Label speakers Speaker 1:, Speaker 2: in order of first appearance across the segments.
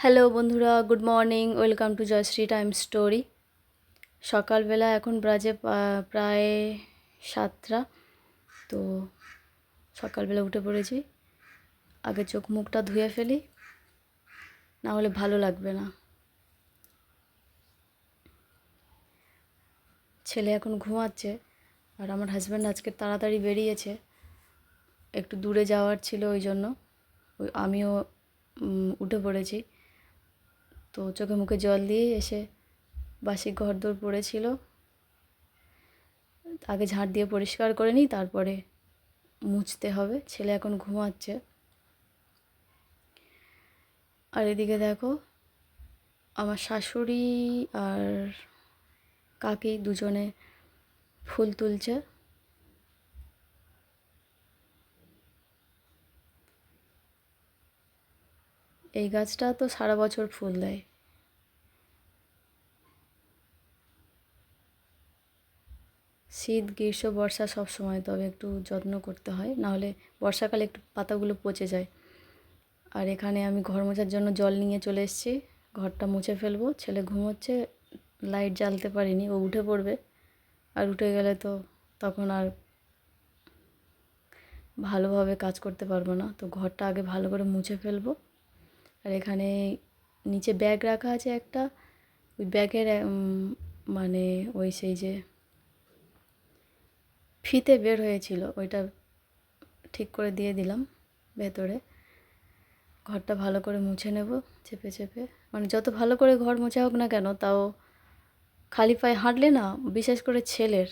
Speaker 1: Hello বন্ধুরা, good morning, welcome to Joyshree time story. সকালবেলা এখন পা- প্রায় সাতটা, তো সকালবেলা উঠে পড়েছি। আগে চোখ মুখটা ধুয়ে ফেলি, না হলে ভালো লাগবে না। ছেলে এখন ঘুমাচ্ছে, আর আমার হাজব্যান্ড আজকে তাড়াতাড়ি বেরিয়েছে। একটু দূরে যাওয়ার ছিল ওই জন্য আমিও উঠে পড়েছি। তো চোখে মুখে জল দিয়ে এসে বাসি ঘর দোর পড়েছিল। আগে ঝাঁট দিয়ে পরিষ্কার করে নিই, তারপরে মুছতে হবে। ছেলে এখন ঘুমাচ্ছে। আর এদিকে দেখো, আমার শাশুড়ি আর কাকি দুজনে ফুল তুলছে। এই গাছটা তো সারা বছর ফুল দেয়। শীত, গ্রীষ্ম, বর্ষা সব সময় তবে একটু যত্ন করতে হয়। নাহলে বর্ষাকালে একটু পাতাগুলো পচে যায়। আর এখানে আমি ঘর মোছার জন্য জল নিয়ে চলে এসেছি। ঘরটা মুছে ফেলব। ছেলে ঘুমোচ্ছে, লাইট জ্বালতে পারিনি, ও উঠে পড়বে। আর উঠে গেলে তো তখন আর ভালোভাবে কাজ করতে পারব না। তো ঘরটা আগে ভালো করে মুছে ফেলব। আর এখানে নিচে ব্যাগ রাখা আছে একটা। ওই ব্যাগের মানে ওই সেই যে ফিতে বের হয়েছিল, ওইটা ঠিক করে দিয়ে দিলাম ভেতরে। ঘরটা ভালো করে মুছে নেব, চেপে চেপে। মানে যত ভালো করে ঘর মোছা হোক না কেন, তাও খালি পায়ে হাঁটলে না, বিশেষ করে ছেলের,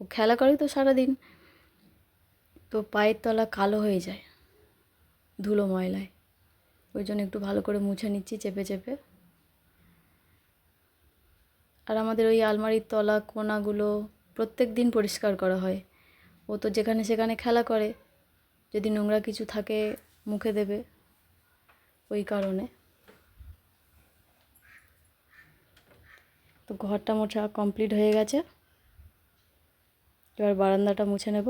Speaker 1: ও খেলা করে তো সারাদিন, তো পায়ের তলা কালো হয়ে যায় ধুলো ময়লায়। ওই জন্য একটু ভালো করে মুছে নিচ্ছি চেপে চেপে। আর আমাদের ওই আলমারির তলা, কোনাগুলো প্রত্যেক দিন পরিষ্কার করা হয়। ও তো যেখানে সেখানে খেলা করে। যদি নোংরা কিছু থাকে, মুখে দেবে ওই কারণে। তো ঘরটা মোছা কমপ্লিট হয়ে গেছে। এবার বারান্দাটা মুছে নেব।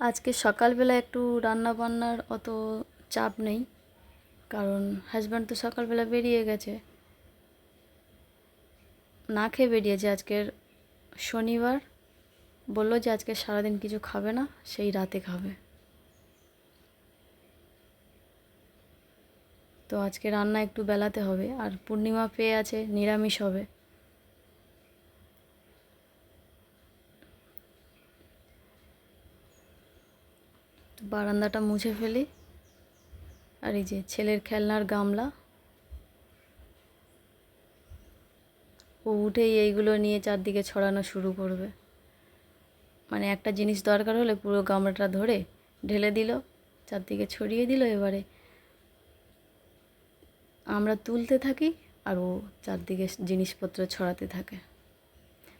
Speaker 1: আজকে সকালবেলা একটু রান্না বান্নার অত চাপ নেই, কারণ হাজব্যান্ড তো সকালবেলা বেরিয়ে গেছে। না খেয়ে বেরিয়েছে আজকের শনিবার, বলল যে আজকে সারাদিন কিছু খাবে না, সেই রাতে খাবে। তো আজকে রান্না একটু বেলাতে হবে, আর পূর্ণিমা পেয়ে আছে, নিরামিষ হবে। বারান্দাটা মুছে ফেলি। আর এই যে ছেলের খেলনার গামলা ও উঠেই এইগুলো নিয়ে চারদিকে ছড়ানো শুরু করবে। মানে একটা জিনিস দরকার হলে পুরো গামলাটা ধরে ঢেলে দিল, চারদিকে ছড়িয়ে দিল এবারে। আমরা তুলতে থাকি আর ও চারদিকে জিনিসপত্র ছড়াতে থাকে।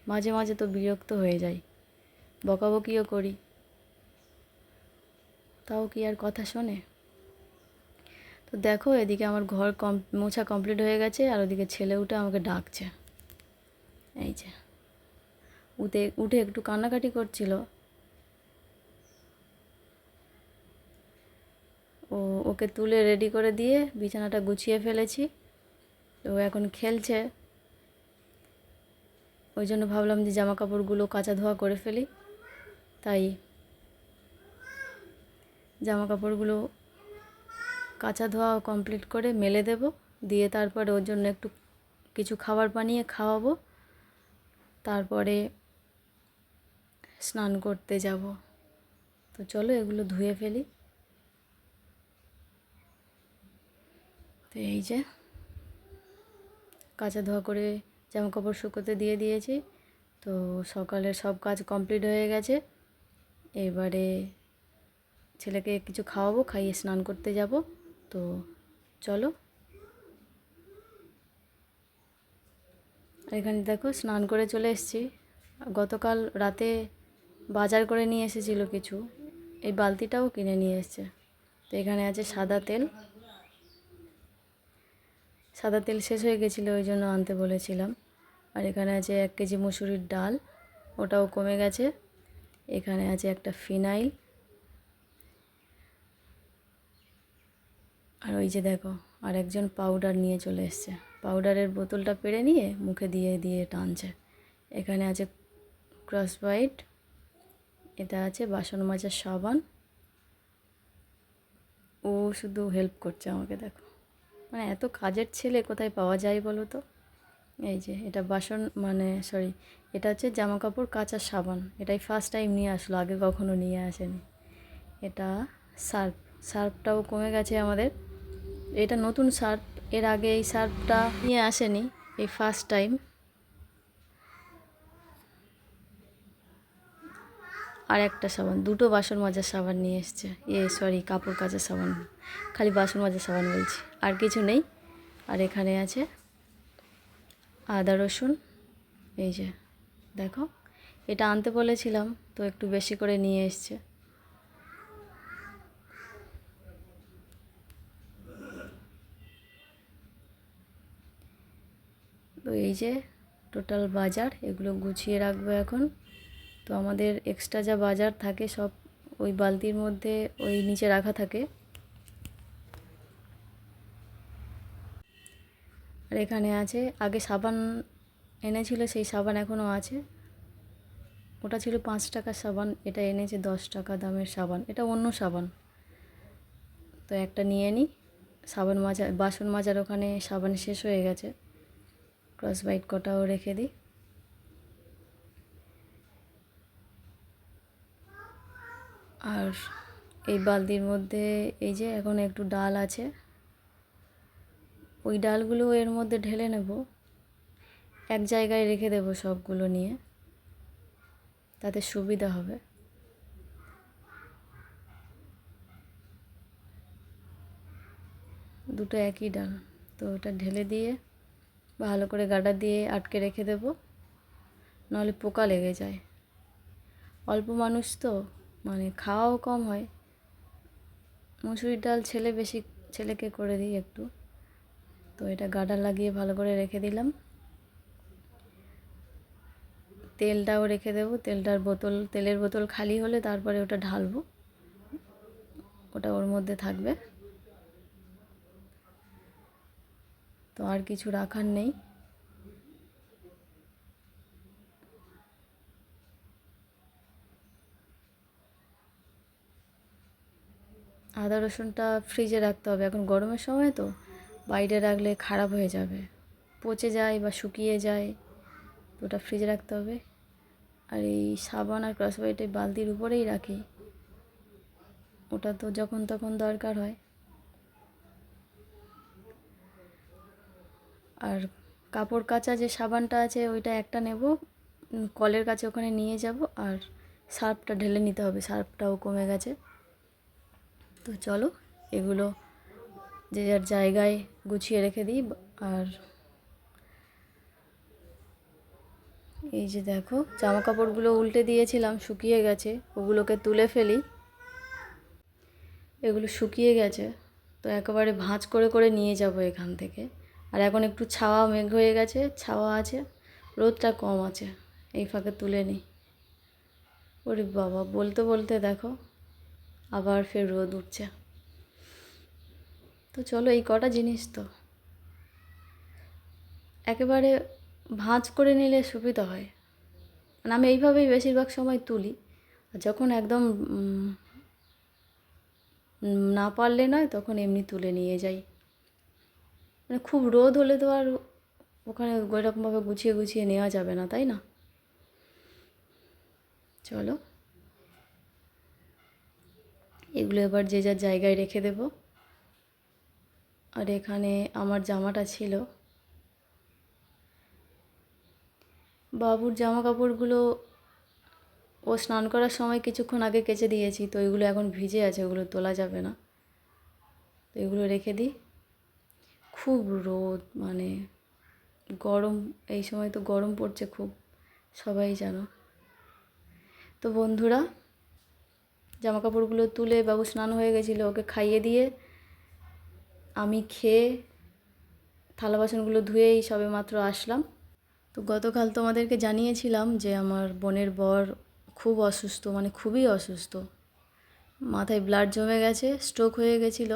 Speaker 1: মাঝে মাঝে তো বিরক্ত হয়ে যাই, বকাবকিও করি। তাও কি আর কথা শোনে? তো দেখো, এদিকে আমার ঘর কম মোছা কমপ্লিট হয়ে গেছে আর ওদিকে ছেলে উঠে আমাকে ডাকছে। এই যে। উঠে উঠে একটু কান্নাকাটি করছিল। ও, ওকে তুলে রেডি করে দিয়ে বিছানাটা গুছিয়ে ফেলেছি। ও এখন খেলছে। ওই জন্য ভাবলাম যে জামা কাপড়গুলো কাচা ধোয়া করে ফেলি। তাই জামা কাপড়গুলো কাঁচা ধোয়া কমপ্লিট করে মেলে দেব। দিয়ে তারপরে ওর জন্য একটু কিছু খাবার বানিয়ে খাওয়াবো। তারপরে স্নান করতে যাব। তো চলো এগুলো ধুয়ে ফেলি। তো এই যে কাঁচা ধোয়া করে জামা কাপড় শুকোতে দিয়ে দিয়েছি। তো সকালের সব কাজ কমপ্লিট হয়ে গেছে। এবারে ছেলেকে কিছু খাওয়াবো, খাইয়ে স্নান করতে যাব। তো চলো এখানে দেখো স্নান করে চলে এসেছি। গতকাল রাতে বাজার করে নিয়ে এসেছিল কিছু। এই বালতিটাও কিনে নিয়ে এসছে। তো এখানে আছে সাদা তেল। সাদা তেল শেষ হয়ে গেছিল, ওই জন্য আনতে বলেছিলাম। আর এখানে আছে এক কেজি মুসুরির ডাল, ওটাও কমে গেছে। এখানে আছে একটা ফিনাইল। আর ওই যে দেখো, আর একজন পাউডার নিয়ে চলে এসছে। পাউডারের বোতলটা পেরে নিয়ে মুখে দিয়ে দিয়ে টানছে। এখানে আছে ক্রস হোয়াইট, এটা আছে বাসন মাজার সাবান। ও শুধু হেল্প করছে আমাকে, দেখো। মানে এত কাজের ছেলে কোথায় পাওয়া যায় বলো তো? এই যে, এটা বাসন মানে সরি, এটা হচ্ছে জামা কাপড় কাচার সাবান। এটাই ফার্স্ট টাইম নিয়ে আসলো, আগে কখনো নিয়ে আসেনি। এটা সার্ফ, সার্ফটাও কমে গেছে আমাদের। এটা নতুন সার্ফ এর আগে এই সার্ফটা নিয়ে আসেনি, এই ফার্স্ট টাইম আর একটা সাবান, দুটো বাসন মাজার সাবান নিয়ে এসছে। এ সরি কাপড় কাচার সাবান খালি বাসন মাজার সাবান বলছি। আর কিছু নেই। আর এখানে আছে আদা, রসুন, এই যে, দেখো। এটা আনতে বলেছিলাম, তো একটু বেশি করে নিয়ে এসছে। তো এই যে টোটাল বাজার, এগুলো গুছিয়ে রাখব এখন। তো আমাদের এক্সট্রা যা বাজার থাকে সব ওই বালতির মধ্যে ওই নিচে রাখা থাকে। আর এখানে আছে, আগে সাবান এনেছিল, সেই সাবান এখনও আছে। ওটা ছিল পাঁচ টাকার সাবান, এটা এনেছে দশ টাকা দামের সাবান। এটা অন্য সাবান। তো একটা নিয়ে নিই সাবান মাজা বাসন মাজার ওখানে সাবান শেষ হয়ে গেছে। ক্রস বাইট কটাও রেখে দিই। আর এই বালতির মধ্যে এই যে এখন একটু ডাল আছে, ওই ডালগুলো এর মধ্যে ঢেলে নেব। এক জায়গায় রেখে দেবো সবগুলো নিয়ে, তাতে সুবিধা হবে। দুটো একই ডাল, তো ওটা ঢেলে দিয়ে ভালো করে গাডা দিয়ে আটকে রেখে দেবো, নাহলে পোকা লেগে যায়। অল্প মানুষ তো মানে খাওয়াও কম হয়। মুসুরির ডাল ছেলে বেশি, ছেলেকে করে দিই একটু। তো এটা গাডা লাগিয়ে ভালো করে রেখে দিলাম। তেলটাও রেখে দেবো, তেলটার বোতল, তেলের বোতল খালি হলে তারপরে ওটা ঢালবো। ওটা ওর মধ্যে থাকবে। তো আর কিছু রাখার নেই। আদা রসুনটা ফ্রিজে রাখতে হবে। এখন গরমের সময় তো, বাইরে রাখলে খারাপ হয়ে যাবে। পচে যায় বা শুকিয়ে যায়, তো ওটা ফ্রিজে রাখতে হবে। আর এই সাবান আর ক্রস হোয়াইট এই বালতির উপরেই রাখি। ওটা তো যখন তখন দরকার হয়। আর কাপড় কাচা যে সাবানটা আছে, ওইটা একটা নেব। কলের কাছে ওখানে নিয়ে যাব আর সার্ফটা ঢেলে নিতে হবে, সার্ফটাও কমে গেছে। তো চলো, এগুলো যে যার জায়গায় গুছিয়ে রেখে দিই। আর এই যে দেখো জামা কাপড়গুলো উল্টে দিয়েছিলাম, শুকিয়ে গেছে, ওগুলোকে তুলে ফেলি। এগুলো শুকিয়ে গেছে, তো একেবারে ভাঁজ করে করে নিয়ে যাব এখান থেকে। আর এখন একটু ছাওয়া মেঘ হয়ে গেছে, ছাওয়া আছে, রোদটা কম আছে, এই ফাঁকে তুলে নিই। ওরে বাবা, বলতে বলতে দেখো আবার ফের রোদ উঠছে। তো চলো এই কটা জিনিস তো। একেবারে ভাঁজ করে নিলে সুবিধা হয়। মানে আমি এইভাবেই বেশিরভাগ সময় তুলি যখন একদম না পারলে নয় তখন এমনি তুলে নিয়ে যাই। মানে খুব রোদ হলে তো আর ওখানে ওইরকমভাবে গুছিয়ে গুছিয়ে নেওয়া যাবে না, তাই না? চলো। এগুলো এবার যে যার জায়গায় রেখে দেব। আর এখানে আমার জামাটা ছিল। বাবুর জামা কাপড়গুলো ও স্নান করার সময় কিছুক্ষণ আগে কেচে দিয়েছি, তো এগুলো এখন ভিজে আছে, ওগুলো তোলা যাবে না। তো এগুলো রেখে দিই। খুব রোদ মানে গরম, এই সময় তো গরম পড়ছে খুব, সবাই জানো। তো বন্ধুরা জামা কাপড়গুলো তুলে বাবু স্নান হয়ে গেছিল, ওকে খাইয়ে দিয়ে আমি খেয়ে থালা বাসনগুলো ধুয়েই সবে মাত্র আসলাম। তো গতকাল তোমাদেরকে জানিয়েছিলাম যে আমার বোনের বর খুব অসুস্থ মানে খুবই অসুস্থ। মাথায় ব্লাড জমে গেছে স্ট্রোক হয়ে গেছিল।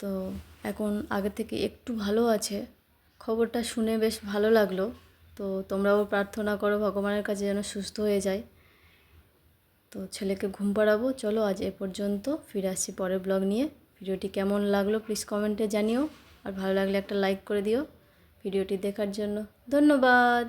Speaker 1: তো এখন আগে থেকে একটু ভালো আছে। খবরটা শুনে বেশ ভালো লাগল। তো তোমরাও প্রার্থনা করো ভগবানের কাছে যেন সুস্থ হয়ে যায়। তো ছেলেকে ঘুম পাড়াবো। চলো আজ এ পর্যন্ত। ফিরে আসছি পরের ব্লগ নিয়ে। ভিডিওটি কেমন লাগল প্লিজ কমেন্টে জানিও। আর ভালো লাগলে একটা লাইক করে দিও। ভিডিওটি দেখার জন্য ধন্যবাদ।